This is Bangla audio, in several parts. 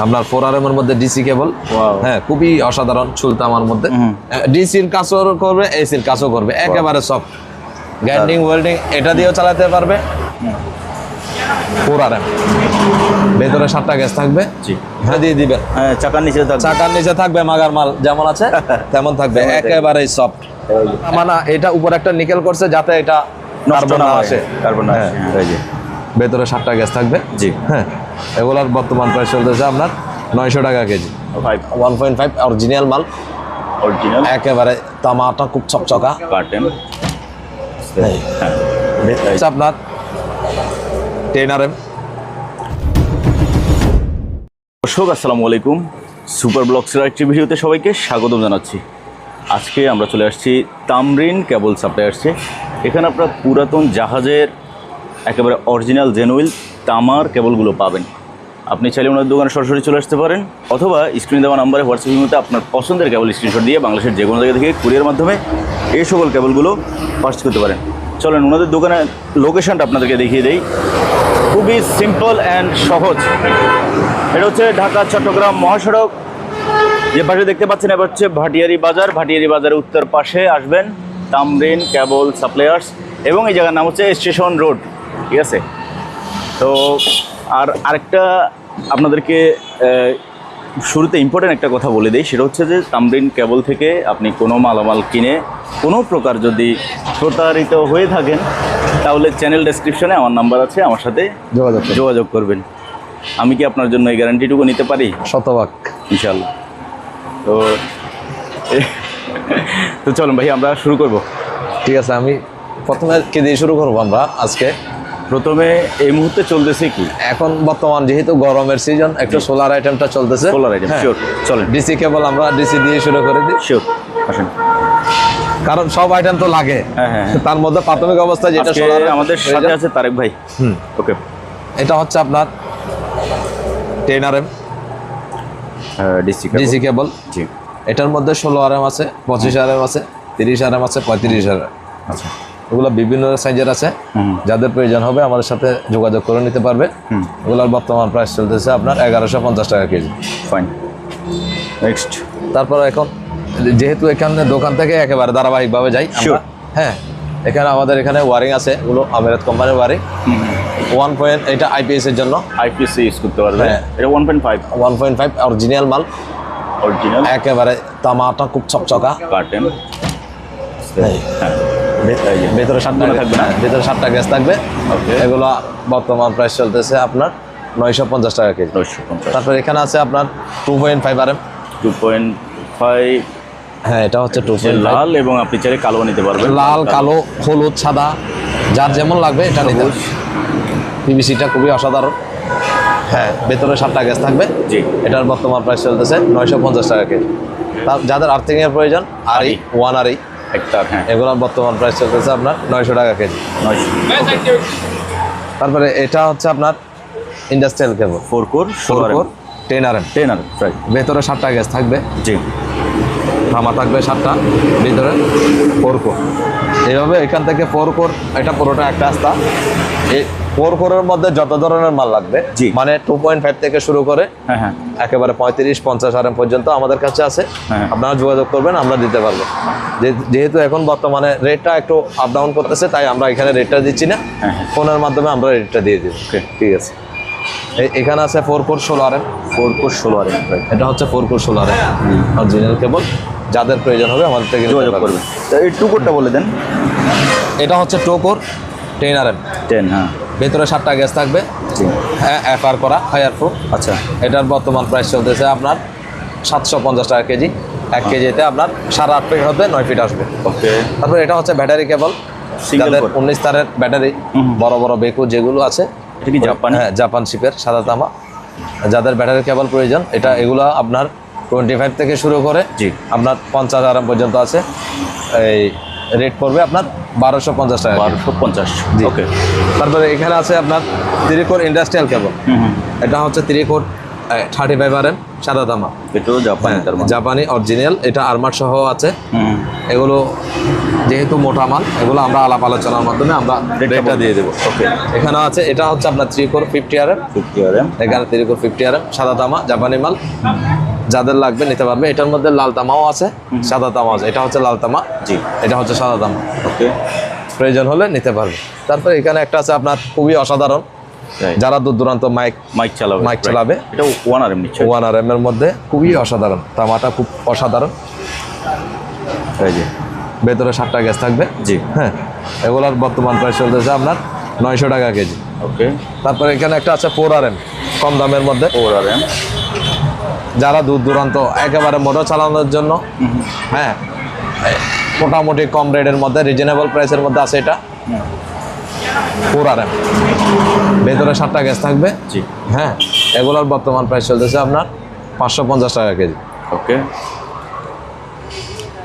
আপনার ফোর আর এম এর মধ্যে ডিসি কেবল হ্যাঁ খুবই অসাধারণ চুলতামার মধ্যে। ডিসির কাজও করবে এসির কাজও করবে একেবারে সব গ্যান্ডিং ওয়েল্ডিং এটা দিয়েও চালাতে পারবে। ফোর আর এম ভেতরে সাতটা গ্যাস থাকবে। জি। হ্যাঁ দিয়ে দিবেন। হ্যাঁ চাকার নিচে থাকবে। চাকার নিচে থাকবে মাগার মাল যেমন আছে তেমন থাকবে। একেবারেই সফট মানে এটা উপর একটা নিকেল করছে যাতে এটা কার্বন না আসে। কার্বন না হ্যাঁ। আসে ভেতরে সাতটা গ্যাস থাকবে। জি। হ্যাঁ এগুলার বর্তমান প্রাইস চলতেছে আপনার নয়শো টাকা KG. One point five original মাল। অরিজিনাল একেবারে তামাটা খুব চকচকা। কার্টেন আপনার টেন আর এম দর্শক আসসালামু আলাইকুম। সুপার ব্লগসের একটি ভিডিওতে সবাইকে স্বাগতম জানাচ্ছি। আজকে আমরা চলে আসছি তামরিন কেবল সাপ্লাই আসছে এখানে আপনার পুরাতন জাহাজের একেবারে অরিজিনাল জেনুইল তামার কেবলগুলো পাবেন। আপনি চাইলে ওনার দোকানে সরাসরি চলে আসতে পারেন, অথবা স্ক্রিনে দেওয়া নাম্বারে হোয়াটসঅ্যাপের মধ্যে আপনার পছন্দের কেবল স্ক্রিনশট দিয়ে বাংলাদেশের যে কোনো জায়গা থেকে কুরিয়ার মাধ্যমে এই সকল কেবলগুলো পার্চেস করতে পারেন। চলেন, ওনাদের দোকানের লোকেশনটা আপনাদেরকে দেখিয়ে দেই। খুবই সিম্পল অ্যান্ড সহজ। এটা হচ্ছে ঢাকা, চট্টগ্রাম মহাসড়ক। যে পাশে দেখতে পাচ্ছেন এবার হচ্ছে ভাটিয়ারি বাজার। ভাটিয়ারি বাজারের উত্তর পাশে আসবেন তামরিন কেবল সাপ্লায়ার্স। এবং এই জায়গার নাম হচ্ছে স্টেশন রোড। ঠিক আছে? তো আর আরেকটা আপনাদেরকে শুরুতে ইম্পর্টেন্ট একটা কথা বলে দিই সেটা হচ্ছে যে তামরিন কেবল থেকে আপনি কোনো মালামাল কিনে কোনো প্রকার যদি প্রতারিত হয়ে থাকেন তাহলে চ্যানেল ডেসক্রিপশনে আমার নাম্বার আছে আমার সাথে যোগাযোগ যোগাযোগ করবেন। আমি কি আপনার জন্য এই গ্যারান্টিটুকু নিতে পারি? শতভাগ। ইনশাল্লাহ তো তো চলুন ভাই আমরা শুরু করব। ঠিক আছে আমি প্রথমে কে দিয়ে শুরু করব আমরা আজকে? প্রথমে এই মুহূর্তে চলতেছে কি? এখন বর্তমান যেহেতু গরমের সিজন একটু সোলার আইটেমটা চলতেছে। Solar item. শিওর চলেন। ডিসি কেবল আমরা ডিসি দিয়ে শুরু করে দিই। শিওর আসেন। কারণ সব আইটেম তো লাগে। হ্যাঁ হ্যাঁ হ্যাঁ। তার মধ্যে প্রাথমিক অবস্থায় যেটা সোলার আমাদের সাথে আছে তারেক ভাই। হুম। ওকে এটা হচ্ছে আপনার ten R M DC DC cable জি। এটার মধ্যে ষোলো আর এম আছে পঁচিশ আর এম আছে তিরিশ আর এম আছে পঁয়ত্রিশ আর এম আচ্ছা। এগুলো বিভিন্ন সাইজের আছে। যাদের প্রয়োজন হবে আমাদের সাথে যোগাযোগ করে নিতে পারবে। এগুলোর বর্তমান প্রাইস চলতেছে আপনার এগারোশো পঞ্চাশ টাকা কেজি। ফাইন নেক্সট তারপর এখন যেহেতু এখানে দোকান থেকে একেবারে ধারাবাহিকভাবে যাই হ্যাঁ এখানে আমাদের এখানে ওয়ারিং আছে এগুলো আমিরাত কোম্পানির ওয়ারিং ওয়ান পয়েন্ট এটা আইপিএস এর জন্য। আইপিএসসি ইউজ করতে পারবে। হ্যাঁ। এটা one point five one point five original মাল। অরিজিনাল একেবারে তামাটা খুব চকচকা। কার্টেন হ্যাঁ। ভেতরে সাতটা এগুলো থাকবে না? হ্যাঁ, ভেতরে সাতটা গ্যাস থাকবে. এগুলো বর্তমান প্রাইস চলতেছে আপনার নয়শো পঞ্চাশ টাকা কেজি। নয়শো পঞ্চাশ। তারপর এখানে আছে আপনার two point five R M two point five হ্যাঁ এটা হচ্ছে টু পয়েন্ট লাল এবং আপনি চাইলে কালো নিতে পারবেন। লাল কালো। হলুদ সাদা যার যেমন লাগবে এটা নিতে। পিভিসিটা খুবই অসাধারণ। হ্যাঁ ভেতরে সাতটা গ্যাস থাকবে। জি। এটার বর্তমান প্রাইস চলতেছে নয়শো পঞ্চাশ টাকা কেজি। যাদের আর্থিং এর প্রয়োজন আরই ওয়ান আরই একটা হ্যাঁ। এগুলোর বর্তমান প্রাইস চলতেছে আপনার নয়শো টাকা কেজি। নয়শো। তারপরে এটা হচ্ছে আপনার industrial cable four core four core ten R M ten R right ভেতরে সাতটা গ্যাস থাকবে। জি। থামা থাকবে সাতটা ভিতরে ফোর কোর এইভাবে এখান থেকে ফোর কোর এটা পুরোটা একটা রাস্তা। এই ফোর কোরের মধ্যে যত ধরনের মাল লাগবে। মানে টু পয়েন্ট ফাইভ থেকে শুরু করে হ্যাঁ হ্যাঁ। একেবারে পঁয়ত্রিশ পঞ্চাশ আর পর্যন্ত আমাদের কাছে আছে। হ্যাঁ। আপনারা যোগাযোগ করবেন আমরা দিতে পারব। যেহেতু এখন বর্তমানে রেটটা একটু আপ ডাউন করতেছে তাই আমরা এখানে রেটটা দিচ্ছি না। ফোনের মাধ্যমে আমরা রেটটা দিয়ে দিব। ঠিক আছে। এখানে আছে ফোর ফোর ষোলো আর ফোর ফোর ষোলো আর এটা হচ্ছে ফোর ফোর ষোলো আর অরিজিনাল কেবল যাদের প্রয়োজন হবে আমাদের থেকে যোগাযোগ তো এই টু কোডটা বলে দেন। এটা হচ্ছে two core ten R M ten হ্যাঁ। ভেতরে সাতটা গ্যাস থাকবে। জি। এফআর করা ফায়ার প্রুফ আচ্ছা। এটার বর্তমান প্রাইস চলতেছে আপনার সাতশো পঞ্চাশ টাকা কেজি। এক কেজিতে আপনার সাড়ে আট ফিট হবে নয় ফিট আসবে। ওকে। তারপর এটা হচ্ছে ব্যাটারি কেবল যাদের উনিশ তারের ব্যাটারি বড় বড় বেকু যেগুলো আছে। জাপানি? হ্যাঁ জাপান শিপের সাদা তামা। যাদের ব্যাটারি কেবল প্রয়োজন এটা এগুলো আপনার টোয়েন্টি ফাইভ থেকে শুরু করে জি। আপনার পঞ্চাশ আরাম পর্যন্ত আছে। এই রেট পড়বে আপনার বারোশো পঞ্চাশ টাকা বারোশো পঞ্চাশ। ওকে তারপরে এখানে আছে আপনার ত্রিকোর ইন্ডাস্ট্রিয়াল কেবল এটা হচ্ছে ত্রিকোট থার্টি ফাইভ আর এম সাদা তামা। এটাও জাপানি মানে। জাপানি অরিজিনাল এটা আরমার সহ আছে। এগুলো যেহেতু মোটা মাল এগুলো আমরা আলাপ আলোচনার মাধ্যমে আমরা রেটটা দিয়ে দেবো। ওকে এখানে আছে এটা হচ্ছে আপনার ত্রিকোর fifty R M fifty R M এখানে ত্রিকোর ফিফটি আর এম সাদা তামা জাপানি মাল। যাদের লাগবে নিতে পারবে। এটার মধ্যে লাল তামাও আছে সাদা তামা আছে। এটা হচ্ছে লাল তামা। জি। এটা হচ্ছে সাদা তামা। ওকে। প্রয়োজন হলে নিতে পারবে। তারপরে এখানে একটা আছে আপনার খুবই অসাধারণ। যারা দূর দূরান্ত মাইক মাইক চালাবে মাইক চালাবে। এটা ওয়ান আর এম নিচ্ছে। ওয়ান আর এম এর মধ্যে খুবই অসাধারণ। তামাটা খুব অসাধারণ। এই যে। ভেতরে সাতটা গ্যাস থাকবে। জি। হ্যাঁ এগুলার বর্তমান প্রাইস চলতেছে আপনার নয়শো টাকা কেজি। ওকে। তারপরে এখানে একটা আছে ফোর আর এম কম দামের মধ্যে। ফোর আর এম যারা দূর দূরান্ত একেবারে মোটর চালানোর জন্য হ্যাঁ মোটামুটি কম রেটের মধ্যে রিজনেবল প্রাইসের মধ্যে আছে এটা। ফোর আর এম ভেতরে সাতটা গ্যাস থাকবে। জি। হ্যাঁ এগুলোর বর্তমান প্রাইস চলতেছে আপনার পাঁচশো পঞ্চাশ টাকা কেজি। ওকে।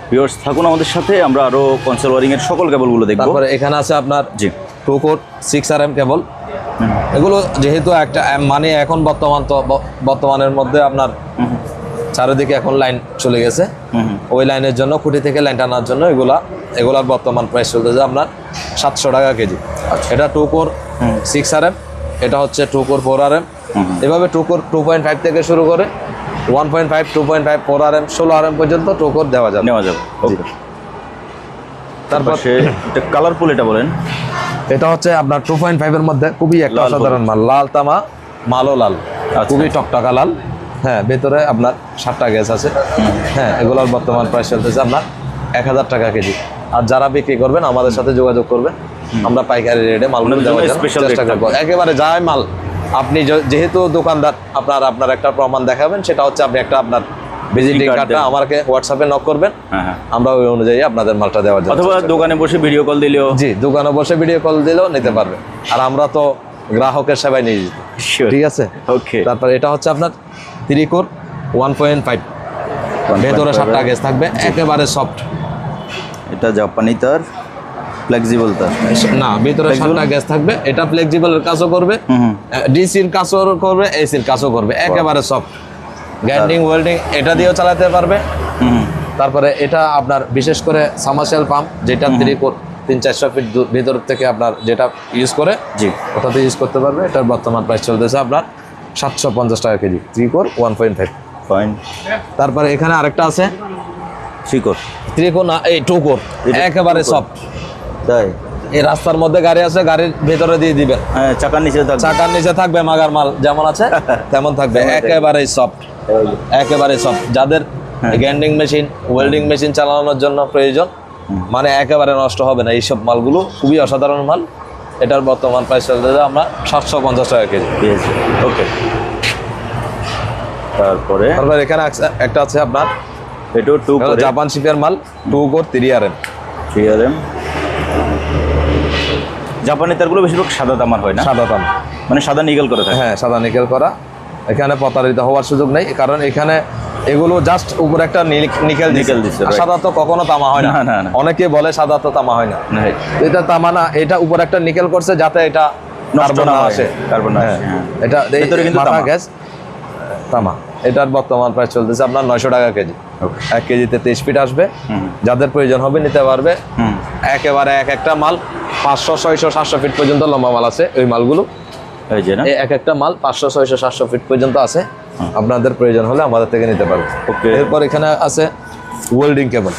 ভিউয়ার্স থাকুন আমাদের সাথে আমরা আরও কনসেল ওয়ারিং এর সকল কেবলগুলো দেখব। তারপরে এখানে আছে আপনার জি। Two core six R M cable এগুলো যেহেতু একটা মানে এখন বর্তমান তো বর্তমানের মধ্যে আপনার চারিদিকে এখন লাইন চলে গেছে। ওই লাইনের জন্য খুঁটি থেকে লাইন টানার জন্য এগুলা এগুলার বর্তমান প্রাইস চলতেছে আপনার সাতশো টাকা কেজি। এটা two core six R M এটা হচ্ছে two core four R M এভাবে two core two point five থেকে শুরু করে one point five two point five four R M ষোলো আর এম পর্যন্ত টু কোর দেওয়া যাবে। নেওয়া যাবে তারপর কালারফুল এটা বলেন। এটা হচ্ছে আপনার টু পয়েন্ট ফাইভের মধ্যে খুবই একটা অসাধারণ মাল। লাল তামা মালও লাল। আচ্ছা। খুবই টকটকা লাল। হ্যাঁ ভেতরে আপনার সাতটা গ্যাস আছে। হ্যাঁ এগুলোর বর্তমান প্রাইস চলতেছে আপনার এক হাজার টাকা কেজি। আর যারা বিক্রি করবেন আমাদের সাথে যোগাযোগ করবেন। আমরা পাইকারি রেটে মাল দেওয়ার special চেষ্টা করব। একেবারে যাই মাল আপনি যেহেতু দোকানদার আপনার আপনার একটা প্রমাণ দেখাবেন সেটা হচ্ছে আপনি একটা আপনার ভিজিটিং কার্ডটা। আমাকে হোয়াটসঅ্যাপে নক করবেন। হ্যাঁ হ্যাঁ। আমরা ওই অনুযায়ী আপনাদের মালটা দেওয়ার জন্য অথবা দোকানে বসে ভিডিও কল দিলেও। জি দোকানে বসে ভিডিও কল দিলেও নিতে পারবে। আর আমরা তো গ্রাহকের সেবায় নিয়ে যেতে ঠিক আছে? ওকে তারপর এটা হচ্ছে আপনার ত্রিকোর ওয়ান পয়েন্ট ফাইভ ভেতরে সাতটা গ্যাস থাকবে একেবারে সফট এটা জাপানি তার ফ্লেক্সিবল তার। না ভিতরে? সাতটা গ্যাস থাকবে এটা ফ্লেক্সিবলের কাজও করবে ডিসির কাজও করবে এসির কাজও করবে একেবারে সফট গ্যান্ডিং ওয়েল্ডিং এটা দিয়েও চালাতে পারবে। তারপরে এটা আপনার বিশেষ করে সামার্সিয়াল পাম্প যেটা ত্রিকোর তিন চারশো ফিট ভিতর থেকে আপনার যেটা ইউজ করে জি। ওটাতে ইউজ করতে পারবে। এটার বর্তমান প্রাইস চলতেছে আপনার সাতশো পঞ্চাশ টাকা KG three core one point five point তারপরে এখানে আরেকটা আছে। শিকর থ্রি কোর না এই টু কোর একেবারে। সফট তাই? এই রাস্তার মধ্যে গাড়ি আছে গাড়ির ভেতরে দিয়ে দিবেন হ্যাঁ চাকার নিচে থাকবে। চাকার নিচে থাকবে মাগার মাল যেমন আছে তেমন থাকবে। একেবারে সফট একেবারে সফট যাদের। গ্যান্ডিং মেশিন ওয়েল্ডিং মেশিন চালানোর জন্য প্রয়োজন মানে একেবারে নষ্ট হবে না। এইসব মালগুলো খুবই অসাধারণ মাল। এটার বর্তমান প্রাইস আমরা সাতশো পঞ্চাশ টাকা কেজি। ওকে তারপরে? তারপর এখানে একটা আছে আপনার এটাও টু জাপান শিপের মাল two core three R M three R M জাপানি তারগুলো বেশিরভাগ সাদা তামার হয় না? সাদা দাম মানে সাদা নিকেল করে থাকে? হ্যাঁ সাদা নিকেল করা। এখানে প্রতারিত হওয়ার সুযোগ নেই কারণ এখানে এগুলো জাস্ট উপরে একটা নিকেল নিকেল দিচ্ছে সাদা তো কখনো তামা হয় না। অনেকে বলে সাদা তো তামা হয় না। এটা তামা না এটা উপরে একটা নিকেল করছে যাতে এটা কার্বন আসে। কার্বন হ্যাঁ, আসে, হ্যাঁ। এটা এই কিন্তু মাথা তামা। গ্যাস তামা। এটার বর্তমান প্রাইস চলতেছে আপনার নয়শো টাকা কেজি. এক কেজিতে তেইশ ফিট আসবে। যাদের প্রয়োজন হবে নিতে পারবে। একেবারে এক একটা মাল পাঁচশো ছয়শো সাতশো ফিট পর্যন্ত লম্বা মাল আছে ওই মালগুলো। এই যে এক একটা মাল পাঁচশো ছয়শো সাতশো ফিট পর্যন্ত আছে। আপনাদের প্রয়োজন হলে আমাদের থেকে নিতে পারবে Okay. এরপর এখানে আছে ওয়েল্ডিং কেবল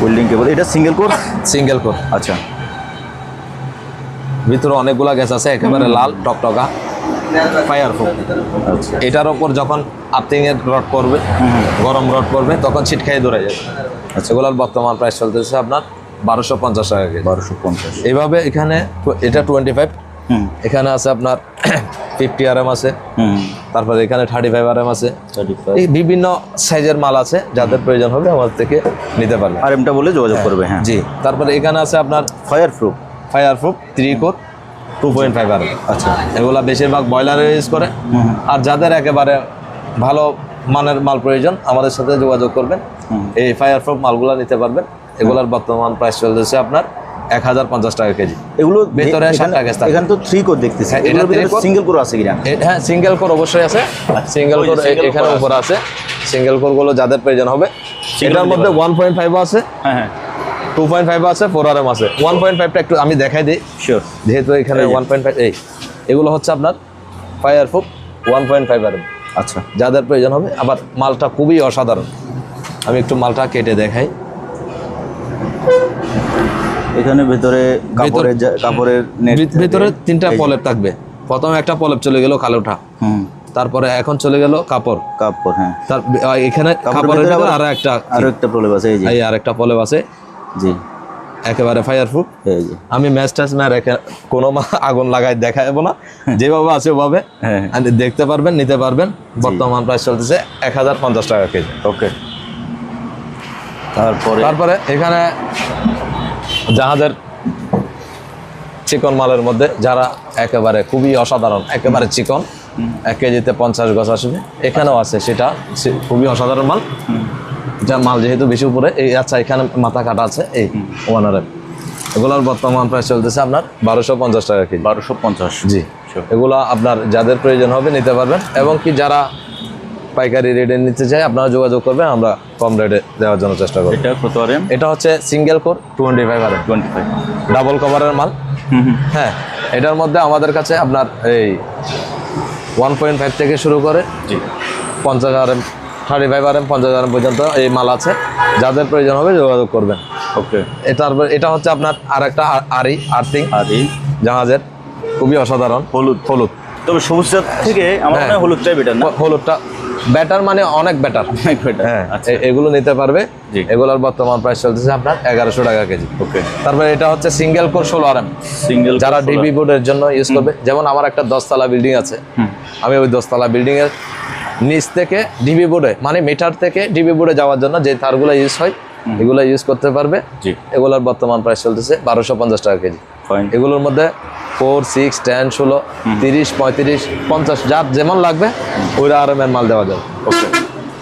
ওয়েল্ডিং কেবল এটা সিঙ্গেল কোর সিঙ্গেল কোর আচ্ছা। ভিতরে অনেকগুলা গ্যাস আছে একেবারে লাল টকটকা ফায়ার আচ্ছা। এটার ওপর যখন আর্থিং এর রড করবে গরম রড করবে তখন ছিটখাই ধরে যাবে আচ্ছা। এগুলোর বর্তমান প্রাইস চলতেছে আপনার বারোশো পঞ্চাশ টাকা কেজি। বারোশো পঞ্চাশ। এইভাবে এখানে এটা টোয়েন্টি ফাইভ এখানে আছে আপনার ফিফটি আর এম আছে। তারপরে এখানে থার্টি ফাইভ আর এম আছে এই বিভিন্ন সাইজের মাল আছে যাদের প্রয়োজন হবে আমাদের থেকে নিতে পারবে আর এমটা বলে যোগাযোগ করবে হ্যাঁ। জি। তারপরে এখানে আছে আপনার fire proof fire proof three core two point five R আচ্ছা। এগুলা বেশিরভাগ বয়লারে ইউজ করে। আর যাদের একেবারে ভালো মানের মাল প্রয়োজন আমাদের সাথে যোগাযোগ করবেন। এই ফায়ার প্রুফ মালগুলো নিতে পারবেন। এগুলার বর্তমান প্রাইস চলতেছে আপনার এক হাজার পঞ্চাশ টাকা কেজি। এগুলো ভেতরে এখানে- তো থ্রি কোর দেখতেছি। হ্যাঁ। সিঙ্গেল কোর আছে কিনা? হ্যাঁ সিঙ্গেল কোর অবশ্যই আছে। সিঙ্গেল ওই কোর এখানে উপর আছে। সিঙ্গেল কোরগুলো যাদের প্রয়োজন হবে এটার দিতে মধ্যে ওয়ান পয়েন্ট ফাইভ আছে। হ্যাঁ হ্যাঁ। টু পয়েন্ট ফাইভ আছে ফোর আর এম আছে। ওয়ান পয়েন্ট ফাইভটা একটু আমি দেখাই দিই। শিওর যেহেতু এখানে ওয়ান পয়েন্ট ফাইভ এই এগুলো হচ্ছে আপনার ফায়ার ফুক one point five R M আচ্ছা। যাদের প্রয়োজন হবে আবার মালটা খুবই অসাধারণ। আমি একটু মালটা কেটে দেখাই। এখানে ভেতরে কাপড়ের কাপড়ের নেট ভিতরে তিনটা পলেপ থাকবে। প্রথমে একটা পলেপ চলে গেল কালোটা হুম। তারপরে এখন চলে গেল কাপড়। কাপড় হ্যাঁ। তার এখানে কাপড়ের ভিতরে আরও একটা আরও একটা প্রবলেম আছে এই যে। এই আরেকটা পলেপ আছে। জি। একেবারে ফায়ার প্রুফ এই যে। আমি ম্যাচ ট্যাচ না রেখে কোনো মা- আগুন লাগাই দেখাবো না। যেভাবে আছে ওভাবে। হ্যাঁ। দেখতে পারবেন নিতে পারবেন। বর্তমান প্রাইস চলতেছে এক হাজার পঞ্চাশ টাকা কেজি। ওকে তারপরে তারপরে এখানে জাহাজের চিকন মালের মধ্যে যারা একেবারে খুবই অসাধারণ একেবারে চিকন এক কেজিতে পঞ্চাশ গছ আসবে। এখানেও আছে সেটা খুবই অসাধারণ মাল। যা মাল যেহেতু বেশি উপরে এই আচ্ছা এখানে মাথা কাটা আছে এই ওয়ানারের। এগুলোর বর্তমান প্রায় চলতেছে আপনার বারোশো পঞ্চাশ টাকা কেজি। বারোশো পঞ্চাশ। জি। এগুলো আপনার যাদের প্রয়োজন হবে নিতে পারবেন। এবং কি যারা পাইকারি রেটে নিতে চায় আপনারা যোগাযোগ করবেন আমরা কম রেটে দেওয়ার জন্য চেষ্টা করব। এটা কত আর এটা হচ্ছে single core twenty five R twenty five double কভারের মাল। হ্যাঁ এটার মধ্যে আমাদের কাছে আপনার এই ওয়ান পয়েন্ট ফাইভ থেকে শুরু করে জি। পঞ্চাশ R M thirty five R M পঞ্চাশ আর এম পর্যন্ত এই মাল আছে। যাদের প্রয়োজন হবে যোগাযোগ করবেন। ওকে। এটার এটা হচ্ছে আপনার আর একটা আরি আর্থিং আর জাহাজের। খুবই অসাধারণ। হলুদ। হলুদ। তবে সবুজ থেকে আমার হ্যাঁ। হলুদটাই বেটার না? হলুদটা ব্যাটার মানে অনেক ব্যাটার অনেক better। হ্যাঁ আচ্ছা। এগুলো নিতে পারবে। জি। এগুলোর বর্তমান প্রাইস চলতেছে আপনার এগারোশো টাকা কেজি। ওকে তারপরে এটা হচ্ছে সিঙ্গেল কোর ষোলো আর সিঙ্গেল যারা ডিবি বোর্ডের জন্য ইউজ করবে যেমন আমার একটা দশতলা বিল্ডিং আছে। আমি ওই দশতলা বিল্ডিং এর নিচ থেকে ডিবি বোর্ডে মানে মিটার থেকে ডিবি বোর্ডে যাওয়ার জন্য যে তারগুলো ইউজ হয় এগুলো ইউজ করতে পারবে। জি। এগুলোর বর্তমান প্রাইস চলতেছে বারোশো পঞ্চাশ টাকা কেজি। এগুলোর মধ্যে ফোর সিক্স টেন ষোলো তিরিশ পঁয়ত্রিশ পঞ্চাশ যার যেমন লাগবে ওই আর মাল দেওয়া যাবে। ওকে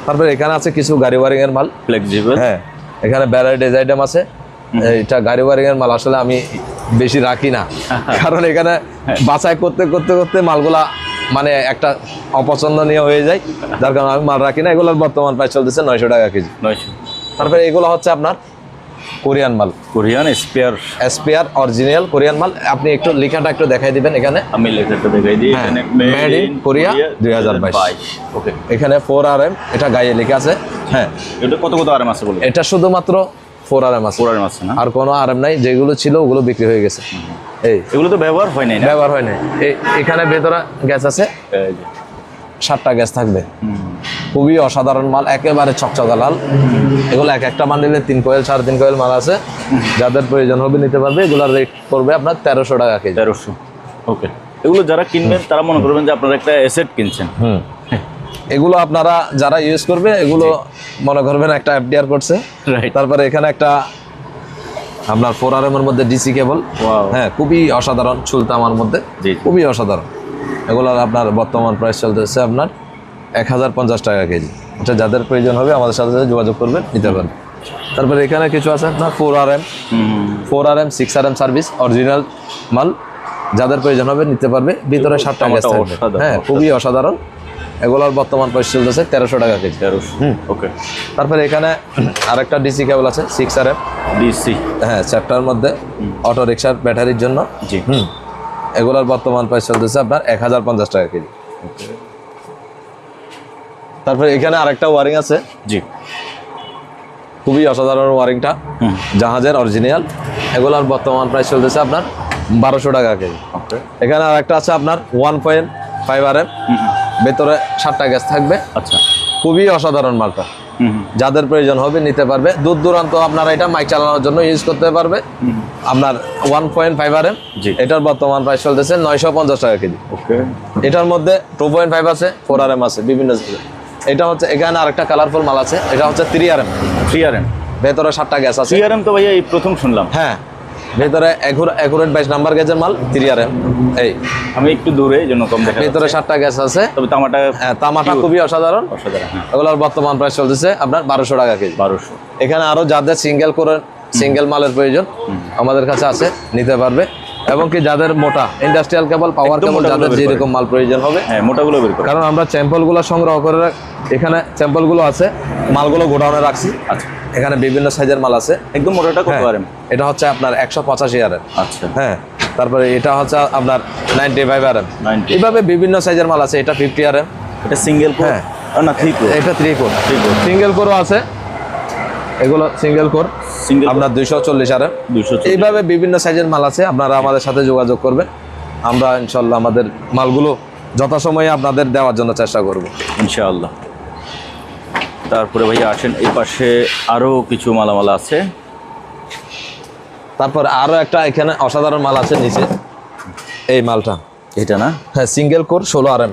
তারপরে এখানে আছে কিছু গাড়ি ওয়ারিং এর মাল। ফ্লেক্সিবল হ্যাঁ। এখানে ভ্যারাইটিজ আইটেম আছে। এটা গাড়ি ওয়ারিং এর মাল আসলে আমি বেশি রাখি না। কারণ এখানে বাছাই করতে করতে করতে মালগুলা মানে একটা অপছন্দনীয় হয়ে যায়। যার কারণে আমি মাল রাখি না। এগুলোর বর্তমান প্রাইস চলতেছে নয়শো টাকা কেজি। নয়শো। তারপরে এগুলো হচ্ছে আপনার কোরিয়ান মাল। Korean spare. SPR original Korean মাল। আপনি একটু লেখাটা একটু দেখাই দিবেন এখানে। আমি লেখাটা দেখাই দিই হ্যাঁ, এখানে made in Korea 2022 ওকে এখানে ফোর আর এম এটা গায়ে লেখা আছে। হ্যাঁ। এটা কত কত আর এম আছে বলুন? এটা শুধুমাত্র ফোর আর এম আছে। ফোর আর এম আছে না? আর কোনো আর এম নাই যেগুলো ছিল ওগুলো বিক্রি হয়ে গেছে। এই। এগুলো তো ব্যবহার হয় নাই না? ব্যবহার হয় নাই। এখানে ভেতরে গ্যাস আছে। সাতটা গ্যাস থাকবে। খুবই অসাধারণ মাল একেবারে চকচকা লাল। এগুলো এক একটা বান্ডিলে তিন কোয়েল সাড়ে তিন কোয়েল মাল আছে। যাদের প্রয়োজন হবে নিতে পারবে এগুলোর রেট পড়বে আপনার তেরোশো টাকা কেজি। তেরোশো ওকে এগুলো যারা কিনবেন তারা মনে করবেন যে আপনারা একটা এসেট কিনছেন। হুম। এগুলো আপনারা যারা ইউজ করবে এগুলো মনে করবেন একটা এফডিআর করছে। তারপরে এখানে একটা আপনার ফোর আর এর মধ্যে ডিসি কেবল হ্যাঁ খুবই অসাধারণ চুলতামার মধ্যে। খুবই অসাধারণ। এগুলোর আপনার বর্তমান প্রাইস চলতেছে আপনার এক হাজার পঞ্চাশ টাকা কেজি। এটা যাদের প্রয়োজন হবে আমাদের সাথে সাথে যোগাযোগ করবেন নিতে পারবেন। তারপরে এখানে কিছু আছে আপনার four R M four R M six R M service original মাল। যাদের প্রয়োজন হবে নিতে পারবে। ভিতরে সাতটা গ্যাস থাকবে হ্যাঁ খুবই অসাধারণ। এগুলোর বর্তমান প্রাইস চলতেছে তেরোশো টাকা কেজি। তেরোশো ওকে তারপরে এখানে আরেকটা ডিসি কেবল আছে সিক্স আর এম ডিসি হ্যাঁ চ্যাপ্টার মধ্যে অটো রিক্সার ব্যাটারির জন্য। জি। হুম। এগুলোর বর্তমান প্রাইস চলতেছে আপনার এক হাজার পঞ্চাশ টাকা কেজি। তারপরে এখানে আরেকটা ওয়ারিং আছে। জি। খুবই অসাধারণ ওয়ারিংটা। জাহাজের অরিজিনাল। এগুলোর বর্তমান প্রাইস চলতেছে আপনার বারোশো টাকা কেজি। এখানে আরেকটা আছে আপনার one point five R M. ভেতরে সাতটা গ্যাস থাকবে। আচ্ছা। খুবই অসাধারণ মালটা। যাদের প্রয়োজন হবে নিতে পারবে। দূর দূরান্ত আপনারা এটা মাইক চালানোর জন্য ইউজ করতে পারবে। আপনার one point five R M জি। এটার বর্তমান প্রাইস চলতেছে নয়শো পঞ্চাশ টাকা কেজি। ওকে এটার মধ্যে টু পয়েন্ট ফাইভ আছে ফোর আর এম আছে বিভিন্ন। এটা হচ্ছে এখানে আরেকটা কালারফুল মাল আছে এটা হচ্ছে three R M three R M ভেতরে সাতটা গ্যাস আছে। থ্রি আর এম তো ভাইয়া এই প্রথম শুনলাম। হ্যাঁ ভেতরে একুরেট বাইশ নাম্বার গ্যাসের মাল থ্রি আর এম এই। আমি একটু দূরে জন্য কম দেখা ভেতরে সাতটা গ্যাস আছে। তবে তামাটা হ্যাঁ তামাটা খুবই অসাধারণ। অসাধারণ হ্যাঁ। এগুলোর বর্তমান প্রাইস চলতেছে আপনার বারোশো টাকা কেজি। বারোশো। এখানে আরও যাদের সিঙ্গেল করে সিঙ্গেল মালের প্রয়োজন আমাদের কাছে আছে নিতে পারবে। এবং কি যাদের মোটা ইন্ডাস্ট্রিয়াল কেবল পাওয়ার কেবল যাদের। যেরকম মাল প্রয়োজন হবে। হ্যাঁ মোটাগুলো বের করো। কারণ আমরা স্যাম্পলগুলো সংগ্রহ করে এখানে স্যাম্পলগুলো আছে মালগুলো গোডাউনে রাখছি। আচ্ছা। এখানে বিভিন্ন সাইজের মাল আছে। একদম মোটাটা কত হ্যাঁ, পারেন এটা হচ্ছে আপনার একশো পঁচাশি আরের আচ্ছা। হ্যাঁ তারপরে এটা হচ্ছে আপনার নাইনটি ফাইভ আর এম 90 এইভাবে বিভিন্ন সাইজের মাল আছে এটা ফিফটি আর এম এটা সিঙ্গেল কোর হ্যাঁ। না থ্রি কোর এটা থ্রি core। সিঙ্গেল কোরও আছে। এগুলো সিঙ্গেল কোর আপনার দুইশো চল্লিশ আর এইভাবে বিভিন্ন সাইজের মাল আছে আপনারা আমাদের সাথে যোগাযোগ করবেন। আমরা ইনশাল্লাহ আমাদের মালগুলো যথাসময়ে আপনাদের দেওয়ার জন্য চেষ্টা করব। ইনশাআল্লাহ। তারপরে ভাইয়া আসেন এই পাশে আরও কিছু মালামালা আছে। তারপর আরও একটা এখানে অসাধারণ মাল আছে নিচে। এই মালটা। এটা না? হ্যাঁ সিঙ্গেল কোর ষোলো আর এম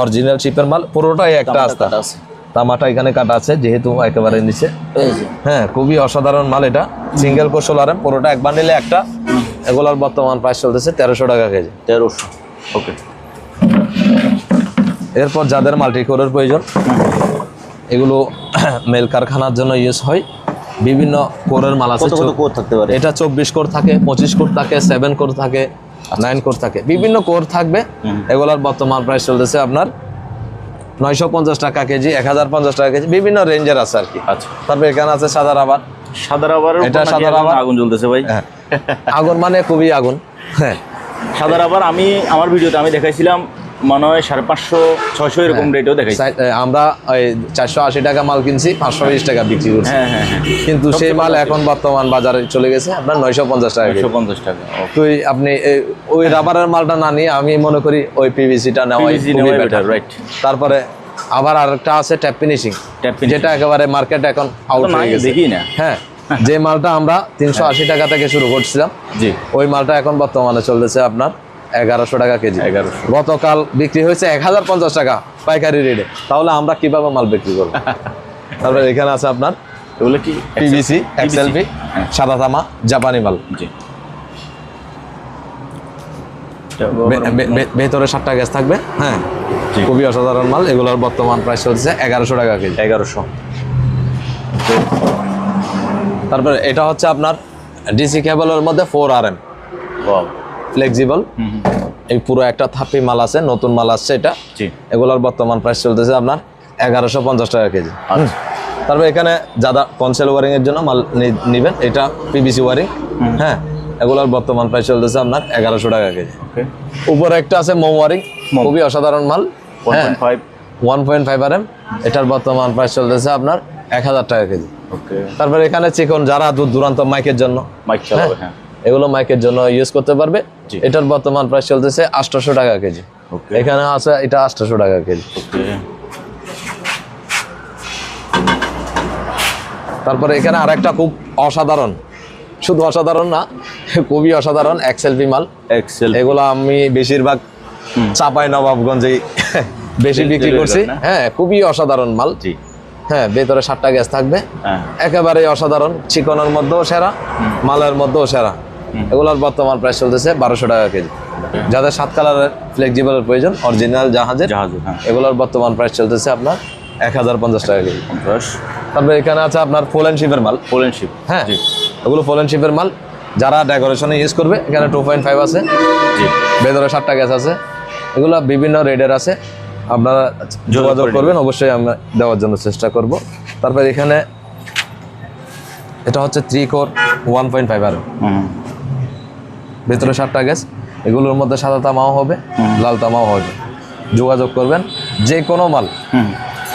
অরিজিনাল চিপের মাল পুরোটাই একটা আস্তা আছে। তামাটা এখানে কাটা আছে যেহেতু একেবারে নিচে। হ্যাঁ খুবই অসাধারণ মাল এটা। সিঙ্গেল কোর ষোলো আর পুরোটা একবার নিলে একটা। এগুলোর বর্তমান প্রাইস চলতেছে তেরোশো টাকা কেজি। তেরোশো। ওকে এরপর যাদের মাল্টি কোরের প্রয়োজন এগুলো মেল কারখানার জন্য ইউজ হয়। বিভিন্ন কোরের মাল আছে। থাকতে পারে? এটা চব্বিশ কোর থাকে পঁচিশ কোর থাকে সেভেন কোর থাকে নাইন কোর থাকে। বিভিন্ন কোর থাকবে। এগুলোর বর্তমান প্রাইস চলতেছে আপনার নয়শো পঞ্চাশ টাকা কেজি এক হাজার পঞ্চাশ টাকা কেজি বিভিন্ন রেঞ্জের আছে আর কি আচ্ছা। তারপর এখানে আছে সাদা রাবার সাদা রাবার এটা সাদা রাবার। আগুন জ্বলতেছে ভাই? হ্যাঁ। আগুন মানে খুবই আগুন। হ্যাঁ। সাদা রাবার আমি আমার ভিডিওতে আমি দেখাইছিলাম মনে হয় সাড়ে পাঁচশো ছয়শো এরকম রেটেও সাই- এ, আমরা চারশো আশি টাকা মাল কিনছি পাঁচশো বিশ টাকা বিক্রি করছি। হ্যাঁ হ্যাঁ হ্যাঁ। কিন্তু সেই মাল এখন বর্তমান বাজারে চলে গেছে আপনার নয়শো পঞ্চাশ টাকা। একশো পঞ্চাশ টাকা আপনি ওই রাবারের মালটা না নিয়ে আমি মনে করি ওই পিভিসিটা better, right. তারপরে আবার আরেকটা আছে ট্যাপ ফিনিশিং যেটা একেবারে মার্কেট এখন আউট হয়ে গেছে। দেখি না। হ্যাঁ যে মালটা আমরা তিনশো আশি টাকা থেকে শুরু করছিলাম জি। ওই মালটা এখন বর্তমানে চলতেছে আপনার এগারোশো টাকা কেজি। 1100 গতকাল বিক্রি হয়েছে এক হাজার পঞ্চাশ টাকা পাইকারি রেটে তাহলে আমরা কীভাবে মাল বিক্রি করব? তারপরে এখানে আছে আপনার এগুলো কি? পিভিসি। সাদা তামা জাপানি মাল। জি। ভেতরে সাতটা গ্যাস থাকবে হ্যাঁ? খুবই অসাধারণ মাল। এগুলোর বর্তমান প্রাইস চলছে এগারোশো টাকা কেজি। এগারোশো। তারপরে এটা হচ্ছে আপনার ডিসি কেবলের মধ্যে ফোর আর এম ফ্লেক্সিবল। এই পুরো একটা থাপি মাল আছে নতুন মাল আসছে এটা। এগুলোর বর্তমান প্রাইস চলতেছে আপনার এগারোশো পঞ্চাশ টাকা কেজি। তারপর এখানে যারা কনসেল ওয়ারিং এর জন্য মাল নিবেন এটা পিবিসি ওয়ারিং হ্যাঁ এগুলোর বর্তমান প্রাইস চলতেছে আপনার এগারোশো টাকা কেজি। উপরে একটা আছে মোম ওয়ারিং খুবই অসাধারণ মাল। ওয়ান হ্যাঁ পয়েন্ট ফাইভ আর এম এটার বর্তমান প্রাইস চলতেছে আপনার এক হাজার টাকা কেজি। ওকে। তারপরে এখানে চিকন যারা দূর দূরান্ত মাইকের জন্য। মাইক হ্যাঁ। এগুলো মাইকের জন্য ইউজ করতে পারবে। এটার বর্তমান প্রাইস চলতেছে আটশোশো টাকা কেজি। এখানে আছে এটা আটশোশো টাকা কেজি। তারপরে এখানে আরেকটা খুব অসাধারণ শুধু অসাধারণ না খুবই অসাধারণ এক্সেলপি মাল এক্সেল এগুলো আমি বেশিরভাগ চাপাই নবাবগঞ্জে বেশি বিক্রি করছি। হ্যাঁ খুবই অসাধারণ মাল। জি। হ্যাঁ ভেতরে সাতটা গ্যাস থাকবে। হ্যাঁ। একেবারে অসাধারণ চিকনের মধ্যেও সেরা মালের মধ্যেও সেরা। এগুলোর বর্তমান প্রাইস চলতেছে বারোশো টাকা কেজি। যাদের সাত কালারের ফ্লেক্সিবলের প্রয়োজন অরিজিনাল জাহাজের জাহাজ হ্যাঁ। এগুলোর বর্তমান প্রাইস চলতেছে আপনার এক হাজার পঞ্চাশ টাকা কেজি। পঞ্চাশ। তারপরে এখানে আছে আপনার ফুল অ্যান্ড শিপের মাল। পোলেনশিপ হ্যাঁ জি। এগুলো ফুল অ্যান্ড শিপের মাল। যারা ডেকোরেশনে ইউজ করবে এখানে টু পয়েন্ট ফাইভ আছে। ভেতরে সাতটা গ্যাস আছে। এগুলো বিভিন্ন রেডের আছে। আপনারা যোগাযোগ করবেন অবশ্যই আমরা দেওয়ার জন্য চেষ্টা করব। তারপর এখানে এটা হচ্ছে three core one point five R ভেতরে সাতটা গ্যাস এগুলোর মধ্যে সাদা তামাও হবে লাল তামাও হবে। যোগাযোগ করবেন যে কোনো মাল।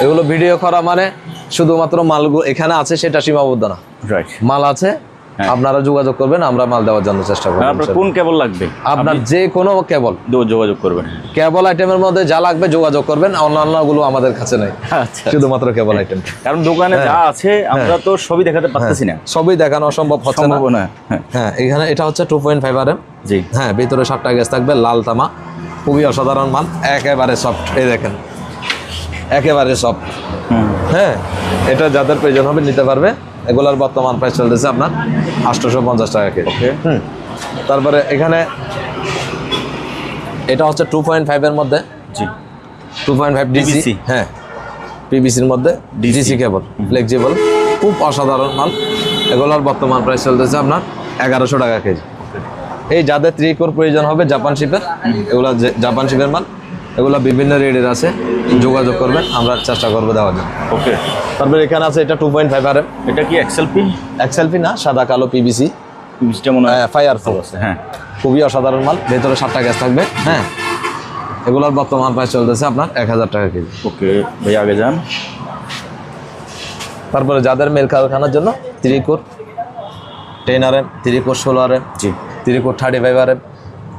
এগুলো ভিডিও করা মানে শুধুমাত্র মালগুলো এখানে আছে সেটা সীমাবদ্ধ না। মাল আছে। আপনারা যোগাযোগ করবেন আমরা মাল দেওয়ার জন্য চেষ্টা করব আপনার কোন কেবল লাগবে? আপনার যে কোনো কেবল। যোগাযোগ করবেন। কেবল আইটেমের মধ্যে যা লাগবে যোগাযোগ করবেন অন্যান্যগুলো আমাদের কাছে নেই। আচ্ছা শুধুমাত্র কেবল আইটেম কারণ দোকানে যা আছে আমরা তো সবই দেখাতে পারতেছি না। সবই দেখানো সম্ভব হচ্ছে না। হ্যাঁ। হ্যাঁ এখানে এটা হচ্ছে two point five R M জি। হ্যাঁ ভিতরে সাতটা গ্যাস থাকবে লাল তামা। খুবই অসাধারণ মাল একেবারে সফট এই দেখেন। একেবারে সফট হ্যাঁ এটা যাদের প্রয়োজন হবে নিতে পারবে। এগুলার বর্তমান প্রাইস চলতেছে আপনার আটশোশো পঞ্চাশ টাকা কেজি। হুম। তারপরে এখানে এটা হচ্ছে টু পয়েন্ট ফাইভের মধ্যে। জি। টু পয়েন্ট ফাইভ ডিসি হ্যাঁ। পিবিসির মধ্যে ডিসি কেবল ফ্লেক্সিবল খুব অসাধারণ মাল। এগুলোর বর্তমান প্রাইস চলতেছে আপনার এগারোশো টাকা কেজি। এই যাদের ত্রিকোর প্রয়োজন হবে জাপান শিপের এগুলো জাপান শিপের মাল। এগুলো বিভিন্ন রেটের আছে। যোগাযোগ করবেন আমরা চেষ্টা করব দেওয়ার জন্য। ওকে। তারপরে এখানে আছে এটা two point five R M এটা কি এক্সেলপি এক্সেলপি না সাদা কালো পিবিসি জিনিসটা মনে হয় ফায়ার ফোর আছে হ্যাঁ। খুবই অসাধারণ মাল ভেতরে সাতটা গ্যাস থাকবে হ্যাঁ। এগুলোর বর্তমান প্রাইস চলতেছে আপনার এক হাজার টাকা কেজি। ওকে ভাই আগে যান। তারপরে যাদের মেল কারখানার জন্য ত্রিকোর টেন আর এম ত্রিকোট ষোলো আর এম জি। ত্রিকোট থার্টি ফাইভ আর এম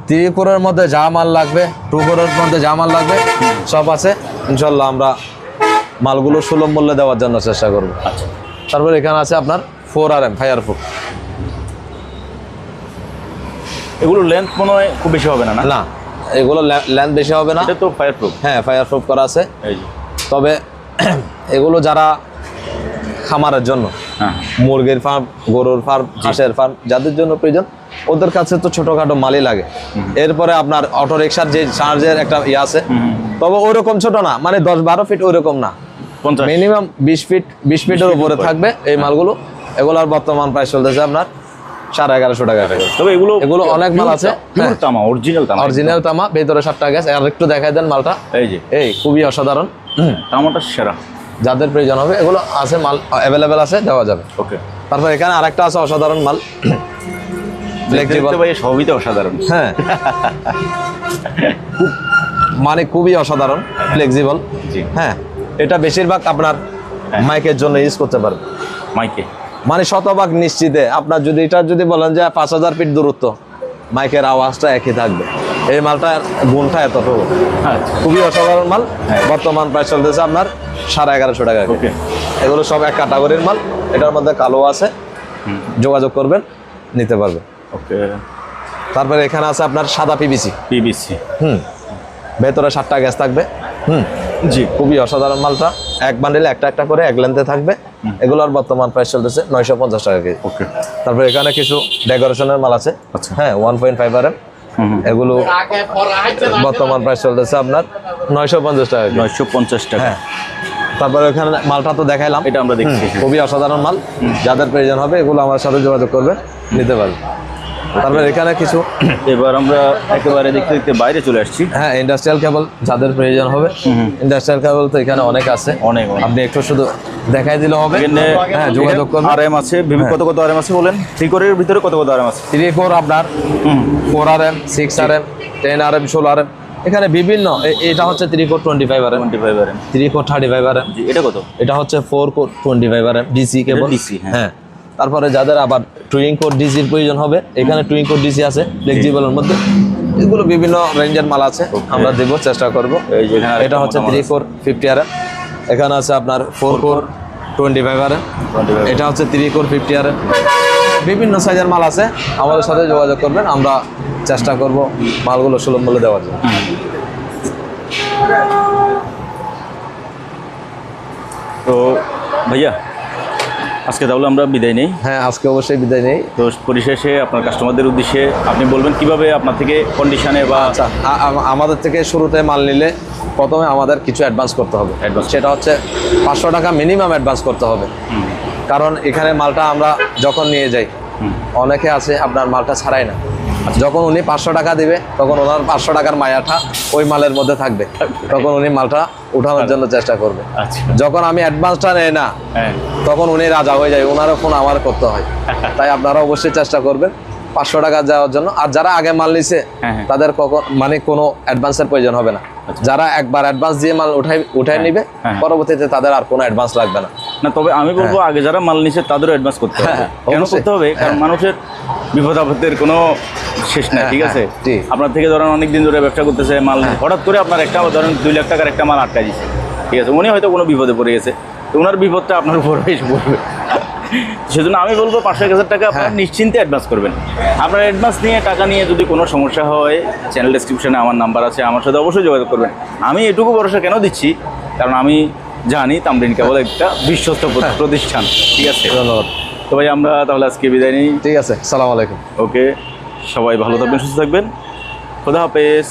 ত্রিকোরের মধ্যে যা মাল লাগবে টু কোরের মধ্যে যা মাল লাগবে সব আছে। ইনশাল্লাহ আমরা মালগুলো সুলভ মূল্যে দেওয়ার জন্য চেষ্টা করব। আচ্ছা। তারপর এখানে আছে আপনার four R M fire four. এগুলো লেন্থ মনে হয় খুব বেশি হবে না না? এগুলো লেন্থ বেশি হবে না। এটা তো ফায়ার প্রুফ হ্যাঁ ফায়ার প্রুফ করা আছে। এই তবে এগুলো যারা খামারের জন্য মুরগির ফার্ম গরুর ফার্ম হাঁসের ফার্ম যাদের জন্য প্রয়োজন ওদের কাছে তো ছোটখাটো মালই লাগে। এরপরে আপনার অটো রিক্সার যে চার্জের একটা ইয়ে আছে তবে ওই রকম ছোট না মানে দশ বারো ফিট ওই রকম না মিনিমাম বিশ ফিট বিশ ফিটের উপরে। থাকবে এই মালগুলো। এগুলোর বর্তমান প্রাইস চলতেছে আপনার সাড়ে এগারোশো টাকা তবে এগুলো এগুলো অনেক মাল আছে। হ্যাঁ। তামা অরিজিনাল তামা। অরিজিনাল তামা ভেতরে সাতটা গ্যাস আর একটু দেখাই দেন মালটা। এই যে। এই খুবই অসাধারণ। তামাটা সেরা। যাদের প্রয়োজন হবে এগুলো আছে মাল অ্যাভেলেবেল আছে দেওয়া যাবে। ওকে তারপর এখানে আরেকটা আছে অসাধারণ মাল। সবই তো অসাধারণ। হ্যাঁ। মানে খুবই অসাধারণ ফ্লেক্সিবল হ্যাঁ। এটা বেশিরভাগ আপনার হ্যাঁ। মাইকের জন্য ইউজ করতে পারবে। মাইকে মানে শতভাগ নিশ্চিতে আপনার যদি এটা যদি বলেন যে পাঁচ হাজার ফিট দূরত্ব মাইকের আওয়াজটা একই থাকবে। এই মালটার গুণটা এতটুকু। আচ্ছা। খুবই অসাধারণ মাল। হ্যাঁ। বর্তমান প্রায় চলতেছে আপনার সাড়ে এগারোশো টাকা। এগুলো সব এক ক্যাটাগরির মাল এটার মধ্যে কালো আছে। যোগাযোগ করবেন নিতে পারবে ওকে তারপরে এখানে আছে আপনার সাদা পিবিসি পিবিসি হুম। ভেতরে সাতটা গ্যাস থাকবে। হুম। জি। খুবই অসাধারণ মালটা। এক বান্ডেলে একটা একটা করে এক লেন্থে থাকবে। এগুলোর বর্তমান প্রাইস চলতেছে নয়শো পঞ্চাশ টাকা কেজি। ওকে তারপরে এখানে কিছু ডেকোরেশনের মাল আছে। আচ্ছা। হ্যাঁ ওয়ান পয়েন্ট ফাইভ আর হুম হুম। এগুলো বর্তমান প্রাইস চলতেছে আপনার নয়শো পঞ্চাশ টাকা নয়শো পঞ্চাশ টাকা। হ্যাঁ। তারপরে এখানে মালটা তো দেখাইলাম। এটা আমরা দেখছি। খুবই অসাধারণ মাল। যাদের প্রয়োজন হবে এগুলো আমার সাথে যোগাযোগ করবে নিতে পারবেন তারপরে এখানে কিছু এবার আমরা একেবারে দেখতে দেখতে বাইরে চলে আসছি। হ্যাঁ ইন্ডাস্ট্রিয়াল কেবল যাদের প্রয়োজন হবে। ইন্ডাস্ট্রিয়াল কেবল তো এখানে অনেক আছে। অনেক আপনি একটু শুধু দেখাই দিলে হবে। হ্যাঁ যোগাযোগ করবেন। আর এম আছে বিভিন্ন কত কত আর এম আছে বলেন? ত্রিকোরের ভিতরে কত কত আর এম আছে? থ্রি ফোর আপনার four R M six R M ten R M ষোলো আর এম এখানে বিভিন্ন এটা হচ্ছে three core twenty five R M twenty five R M three core thirty five R M এটা কত? এটা হচ্ছে four core twenty five R M DC cable DC, হ্যাঁ। তারপরে যাদের আবার টুইং কোড ডিসির প্রয়োজন হবে এখানে টুইং কোড ডিসি আছে ফ্লেক্সিবলের মধ্যে। এগুলো বিভিন্ন রেঞ্জের মাল আছে আমরা দেব চেষ্টা করব। এই যে এখানে এটা হচ্ছে থ্রি। ফোর ফিফটি আর এখানে আছে আপনার four core twenty five R M 25 এটা হচ্ছে থ্রি কোর ফিফটি আর বিভিন্ন সাইজের মাল আছে আমাদের সাথে যোগাযোগ করবেন আমরা চেষ্টা করব মালগুলো সুলভ মূল্যে দেওয়ার জন্য। তো ভাইয়া আজকে তাহলে আমরা বিদায় নেই। হ্যাঁ আজকে অবশ্যই বিদায় নেই। তো পরিশেষে আপনার কাস্টমারদের উদ্দেশ্যে আপনি বলবেন কীভাবে আপনার থেকে কন্ডিশনে বা আচ্ছা আমাদের থেকে শুরুতে মাল নিলে প্রথমে আমাদের কিছু অ্যাডভান্স করতে হবে। Advance। সেটা হচ্ছে পাঁচশো টাকা মিনিমাম অ্যাডভান্স করতে হবে। কারণ এখানে মালটা আমরা যখন নিয়ে যাই অনেকে আছে আপনার মালটা ছাড়াই না। যখন উনি পাঁচশো টাকা দিবে তখন ওনার পাঁচশো টাকার মায়াটা ওই মালের মধ্যে থাকবে। তখন উনি মালটা উঠানোর জন্য চেষ্টা করবে। আচ্ছা। যখন আমি অ্যাডভান্সটা নেই না হ্যাঁ। তখন উনি রাজা হয়ে যায় ওনারও ফোন আমার করতে হয়। তাই আপনারা অবশ্যই চেষ্টা করবেন। পাঁচশো টাকা যাওয়ার জন্য। আর যারা আগে মাল নিছে হ্যাঁ, হ্যাঁ। তাদের কখন মানে কোনো অ্যাডভান্সের প্রয়োজন হবে না। যারা একবার অ্যাডভান্স দিয়ে মাল উঠাই উঠাই নিবে হ্যাঁ। পরবর্তীতে তাদের আর কোনো অ্যাডভান্স লাগবে না। না তবে আমি বলব আগে যারা মাল নিচ্ছে তাদেরও অ্যাডভান্স করতে হবে। কেন করতে হবে? কারণ মানুষের বিপদ আপদের কোনো শেষ নাই ঠিক আছে? আপনার থেকে ধরেন অনেক দিন ধরে ব্যবসা করতেছে মাল হঠাৎ করে আপনার একটা ধরেন দুই লাখ টাকার একটা মাল আটকা দিচ্ছে ঠিক আছে? উনি হয়তো কোনো বিপদে পড়ে গেছে। তো ওনার বিপদটা আপনার উপর এসে পড়বে। সেজন্য আমি বলব পাঁচশো এক হাজার টাকা আপনার হ্যাঁ। নিশ্চিন্তে অ্যাডভান্স করবেন। আপনার অ্যাডভান্স নিয়ে টাকা নিয়ে যদি কোনো সমস্যা হয় চ্যানেল ডেসক্রিপশনে আমার নাম্বার আছে আমার সাথে অবশ্যই যোগাযোগ করবেন। আমি এটুকু ভরসা কেন দিচ্ছি? কারণ আমি জানি তামরিন কেবল একটা বিশ্বস্ত প্রতিষ্ঠান ঠিক আছে? ধন্যবাদ। তো ভাই আমরা তাহলে আজকে বিদায় নিই। ঠিক আছে সালাম আলাইকুম। ওকে সবাই ভালো থাকবেন সুস্থ থাকবেন। খোদা হাফেজ।